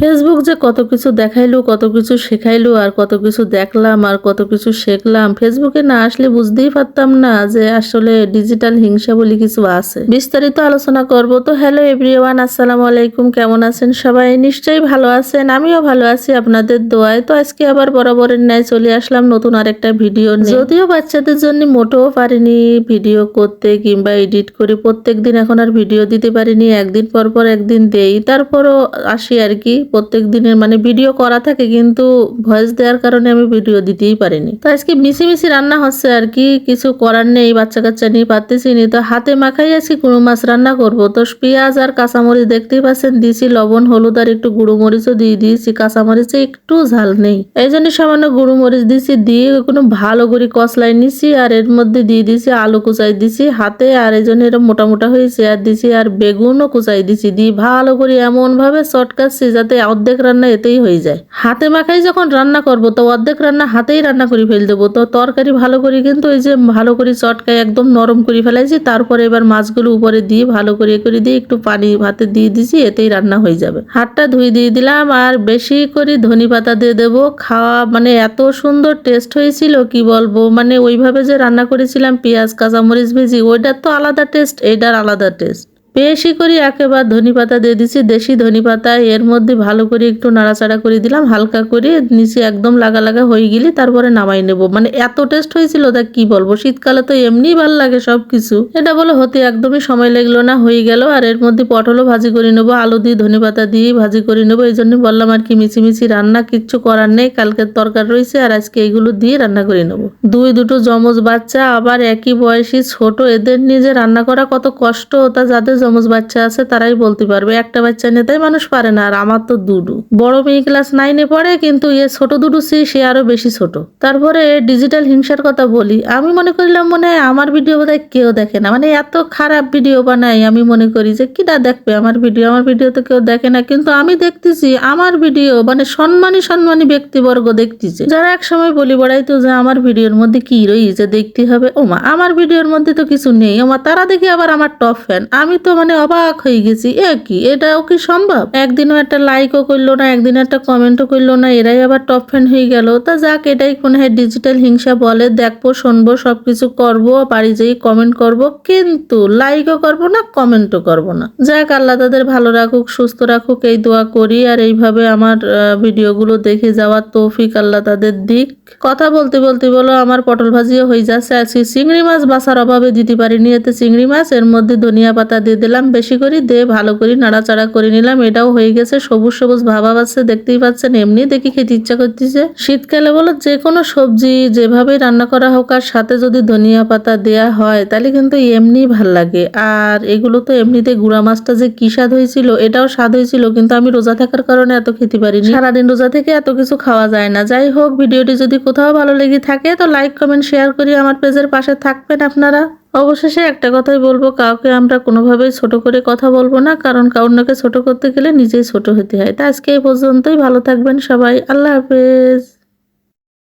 Facebook যে কত কিছু দেখাইলো, কত কিছু শেখাইলো, আর কত কিছু দেখলাম, আর কত কিছু শিখলাম ফেসবুকে না আসলে বুঝতেই পারতাম না যে আসলে ডিজিটাল হিংসা বলে কিছু আছে। বিস্তারিত আলোচনা করব। তো হ্যালো এভরিওয়ান আসসালামু আলাইকুম, কেমন আছেন সবাই? নিশ্চয়ই ভালো আছেন, আমিও ভালো আছি আপনাদের দোয়ায়। তো আজকে আবার বরাবরের ন্যায় চলে আসলাম নতুন আরেকটা ভিডিও যদিও বাচ্চাদের জন্য মোটেও পারিনি ভিডিও করতে কিংবা এডিট করে প্রত্যেক দিন এখন আর ভিডিও দিতে পারিনি, একদিন পর পর একদিন দেই, তারপরও আসি আর কি। প্রত্যেক দিনের মানে ভিডিও করা থাকে, কিন্তু ভয়েস দেওয়ার কারণে আমি ভিডিও দিতেই পারিনি। তো আজকে মিশি মিশি রান্না হচ্ছে আর কি, কিছু করার নেই বাচ্চা কাচ্চা নিয়ে পারতেছি নি। তো হাতে মাখাই আছি গুঁড়ো মাছ রান্না করব। তো পেঁয়াজ আর কাঁচামরিচ দেখতেই পাচ্ছেন দিয়েছি লবণ, হলুদ আর একটু গুঁড়ো মরিচও দিয়ে দিয়েছি। কাঁচামরিচে একটু ঝাল নেই। এই জন্য সামান্য গুঁড়ো মরিচ দিয়েছি দিয়ে কোনো ভালো করে কষলাই নিছি আর এর মধ্যে দিয়ে দিয়েছি আলু কুচাই দিছি হাতে আর এই জন্য এটা মোটা মোটা হয়েছে। আর দিছি আর বেগুনও কুচাই দিছি। দিয়ে ভালো করে এমন ভাবে চটকাচ্ছি যাতে অর্ধেক রান্না এতেই হয়ে যায়। হাতে মাখাই যখন রান্না করব, তো অর্ধেক রান্না হাতেই রান্না করে ফেল দেবো। তো তরকারি ভালো করে কিন্তু ওই যে ভালো করে চটকায় একদম নরম করে ফেলাইছি, তারপরে এবার মাছগুলো উপরে দিয়ে ভালো করে করে দিয়ে একটু পানি ভাতে দিয়ে দিছি, এতেই রান্না হয়ে যাবে। হাতটা ধুয়ে দিয়ে দিলাম, আর বেশি করে ধনি পাতা দিয়ে দেবো। খাওয়া মানে এত সুন্দর টেস্ট হয়েছিল, কি বলব? মানে ওইভাবে যে রান্না করেছিলাম, পেঁয়াজ, কাঁচামরিচ ভেজি, ওইটার তো আলাদা টেস্ট এইটার আলাদা টেস্ট বেশি করে একেবারে ধনি পাতা দিয়ে দিছি, দেশি ধনি পাতা, এর মধ্যে ভালো করে একটু নাড়াচাড়া করে দিলাম, হালকা করে নিচে একদম লাগা লাগা হয়ে গেলে তারপরে নামাই নেব। মানে এত টেস্ট হয়েছিল তা কি বলব? শীতকালে তো এমনি ভালো লাগে সব কিছু এটা বলো হতে একদমই সময় লাগল না, হয়ে গেল, আর এর মধ্যে পটলও ভাজি করে নেব, আলু দিয়ে ধনে পাতা দিয়ে ভাজি করে নেব এই জন্য বললাম আর কি মিছি মিছি রান্না, কিচ্ছু করার নেই কালকের তরকার রয়েছে, আর আজকে এইগুলো দিয়ে রান্না করে নেব। দুই দুটো জমজ বাচ্চা, আবার একই বয়সী ছোট, এদের নিয়ে যে রান্না করা কত কষ্ট, তা যাদের জমজ বাচ্চা আছে, তারাই বলতে পারবে, একটা বাচ্চা নিতেই মানুষ পারে না, আর আমার তো দুডু। বড় মেয়ে ক্লাস নাইনে পড়ে, কিন্তু এ ছোট দুডু সি, সে আরও বেশি ছোট। তারপরে ডিজিটাল হিংসার কথা বলি, আমি মনে করলাম মনে হয় আমার ভিডিও বোধহয় কেউ দেখে না। মানে এত খারাপ ভিডিও বানাই, আমি মনে করি যে কিনা দেখবে আমার ভিডিও আমার ভিডিও তো কেউ দেখে না, কিন্তু আমি দেখতেছি আমার ভিডিও মানে সম্মানী সম্মানী ব্যক্তিবর্গ দেখতেছে। যারা এক সময় বলি বেড়াইতো যে, আমার ভিডিওর মধ্যে কি রয়েছে, দেখতে হবে। ওমা, আমার ভিডিওর মধ্যে তো কিছু নেই। ওমা, তারা দেখি আবার আমার টপ ফ্যান আমি তো মানে অবাক হয়ে গেছি। এ কি? এটাও কি সম্ভব? একদিনও একটা লাইকও করল না, একদিন একটা কমেন্টও করল না, এরাই আবার টপ ফ্যান হয়ে গেল। তা যাক, এটাই মনে হয় ডিজিটাল হিংসা বলে। দেখব, শুনব, সবকিছু করব, বাড়ি যেই কমেন্ট করব, কিন্তু লাইকও করব না কমেন্টও করব না। যাক, আল্লাহ তাদের ভালো রাখুক, সুস্থ রাখুক, এই দোয়া করি। আর এইভাবে আমার ভিডিওগুলো দেখে যাওয়ার তৌফিক আল্লাহ তাদের দিক। কথা বলতে বলতে বলো, আমার পটল ভাজিও হয়ে যাচ্ছে। আজকে চিংড়ি মাছ বাসার অভাবে দিতে পারিনি। এতে চিংড়ি মাছ, এর মধ্যে ধনিয়া পাতা দিয়ে দিলাম, বেশি করে দিয়ে ভালো করে, নাড়াচাড়া করে নিলাম, এটাও হয়ে গেছে, সবুজ সবুজ ভাবা পাচ্ছে দেখতেই পাচ্ছেন, এমনি দেখি খেতে ইচ্ছা করতেছে। শীতকালে বলো যে কোনো সবজি যেভাবে রান্না করা হোক, আর সাথে যদি ধনিয়া পাতা দেয়া হয়, তাহলে কিন্তু এমনি ভালো লাগে। আর এগুলো তো এমনিতে গুড়া মাছটা যে কি স্বাদ হয়েছিল, এটাও স্বাদ হয়েছিল, কিন্তু আমি রোজা থাকার কারণে এত খেতে পারিনি। সারাদিন রোজা থেকে এত কিছু খাওয়া যায় না। যাই হোক, ভিডিওটি যদি কোথাও ভালো লেগে থাকে, তো লাইক কমেন্ট শেয়ার করি আমার পেজের পাশে থাকবেন আপনারা। অবশেষে একটা কথাই বলব, কাউকে আমরা কোনোভাবেই ছোট করে কথা বলব না, কারণ কাউন্নকে ছোট করতে গেলে নিজেই ছোট হতে হয়। তা আজকে এই পর্যন্তই, ভালো থাকবেন সবাই, আল্লাহ হাফেজ।